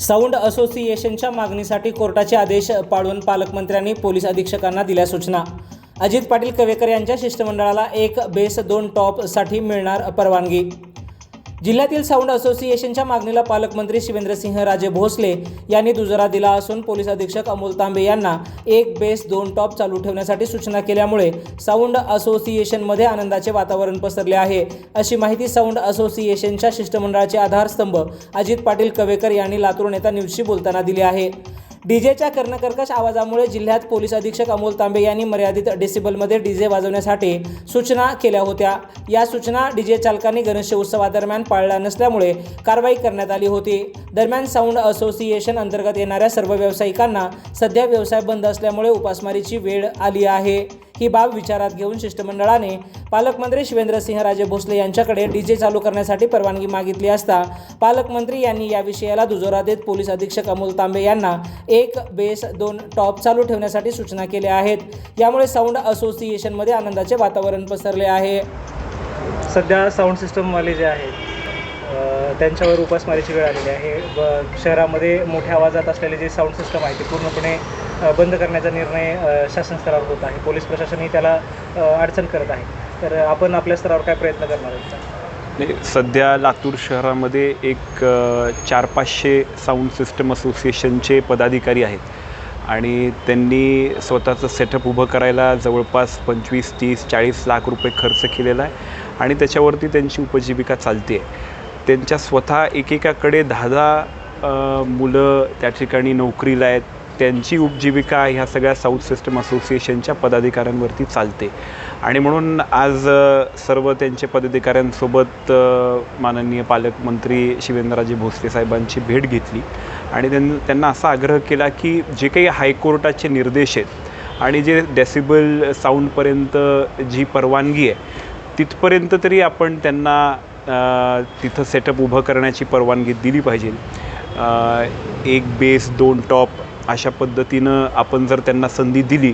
Sound असोसिएशनच्या मागणीसाठी कोर्टाचे आदेश पाळून पालकमंत्र्यांनी पोलीस अधीक्षकांना दिल्या सूचना. अजित पाटील कवेकर यांच्या शिष्टमंडळाला एक बेस दोन टॉपसाठी मिळणार परवानगी. जिल्ह्यातील साऊंड असोसिएशनच्या मागणीला पालकमंत्री शिवेंद्रसिंह राजे भोसले यांनी दुजोरा दिला असून पोलीस अधीक्षक अमोल तांबे यांना एक बेस दोन टॉप चालू ठेवण्यासाठी सूचना केल्यामुळे साऊंड असोसिएशनमध्ये आनंदाचे वातावरण पसरले आहे. अशी माहिती साऊंड असोसिएशनच्या शिष्टमंडळाचे आधारस्तंभ अजित पाटील कवेकर यांनी लातूर नेता न्यूजशी बोलताना दिली आहे. डीजेच्या कर्णकर्कश आवाजामुळे जिल्ह्यात पोलीस अधीक्षक अमोल तांबे यांनी मर्यादित डेसिबलमध्ये डीजे वाजवण्यासाठी सूचना केल्या होत्या. या सूचना डीजे चालकांनी गणेश उत्सवादरम्यान पाळल्या नसल्यामुळे कारवाई करण्यात आली होती. दरम्यान साऊंड असोसिएशन अंतर्गत येणाऱ्या सर्व व्यावसायिकांना सध्या व्यवसाय बंद असल्यामुळे उपासमारीची वेळ आली आहे. ही बाब विचारात घेऊन शिष्टमंडळाने पालकमंत्री शिवेंद्रसिंह राजे भोसले यांच्याकडे डीजे चालू करण्यासाठी परवानगी मागितली असता पालकमंत्री यांनी या विषयाला दुजोरा देत पोलीस अधीक्षक अमोल तांबे यांना एक बेस दोन टॉप चालू ठेवण्यासाठी सूचना केल्या आहेत. यामुळे साऊंड असोसिएशनमध्ये आनंदाचे वातावरण पसरले आहे. सध्या साऊंड सिस्टमवाले जे आहेत त्यांच्यावर उपासमारीची वेळ आलेली आहे. व शहरामध्ये मोठ्या आवाजात असलेले जे साऊंड सिस्टम आहे ते पूर्णपणे बंद करण्याचा निर्णय शासन स्तरावर होत आहे. पोलीस प्रशासनही त्याला अडचण करत आहे. तर आपण आपल्या स्तरावर काय प्रयत्न करणार आहोत? सध्या लातूर शहरामध्ये एक चार पाचशे साऊंड सिस्टम असोसिएशनचे पदाधिकारी आहेत. आणि त्यांनी स्वतःचं सेटअप उभं करायला जवळपास पंचवीस तीस चाळीस लाख रुपये खर्च केलेला आहे. आणि त्याच्यावरती त्यांची उपजीविका चालते आहे त्यांच्या स्वतः एकेकाकडे दहा दहा मुलं त्या ठिकाणी नोकरीला आहेत. त्यांची उपजीविका ह्या सगळ्या साऊथ सिस्टम असोसिएशनच्या पदाधिकाऱ्यांवरती चालते. आणि म्हणून आज सर्व त्यांचे पदाधिकाऱ्यांसोबत माननीय पालकमंत्री शिवेंद्रराजे भोसले साहेबांची भेट घेतली. आणि त्यां त्यांना असा आग्रह केला की जे काही हायकोर्टाचे निर्देश आहेत आणि जे डेसिबल साऊंडपर्यंत जी परवानगी आहे तिथपर्यंत तरी आपण त्यांना तिथं सेटअप उभं करण्याची परवानगी दिली पाहिजे. एक बेस दोन टॉप अशा पद्धतीनं आपण जर त्यांना संधी दिली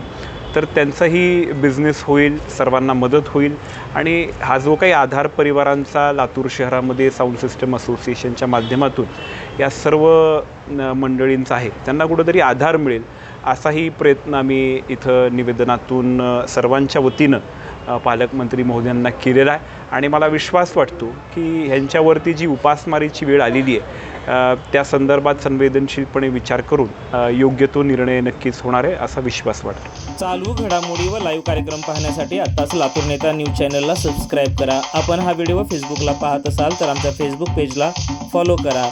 तर त्यांचाही बिझनेस होईल सर्वांना मदत होईल. आणि हा जो काही आधार परिवारांचा लातूर शहरामध्ये साऊंड सिस्टम असोसिएशनच्या माध्यमातून या सर्व न- मंडळींचा आहे त्यांना कुठंतरी आधार मिळेल असाही प्रयत्न आम्ही इथं निवेदनातून सर्वांच्या वतीनं पालकमंत्री महोदयांना केलेला आहे. आणि मला विश्वास वाटतो की ह्यांच्यावरती जी उपासमारीची वेळ आलेली आहे त्या संदर्भात संवेदनशीलपणे विचार करून योग्य तो निर्णय नक्कीच होणार आहे असा विश्वास वाटतो. चालू घडामोडी व लाईव्ह कार्यक्रम पाहण्यासाठी आत्ताच लातूर नेता न्यूज चॅनलला सबस्क्राईब करा. आपण हा व्हिडिओ फेसबुकला पाहत असाल तर आमच्या फेसबुक पेजला फॉलो करा.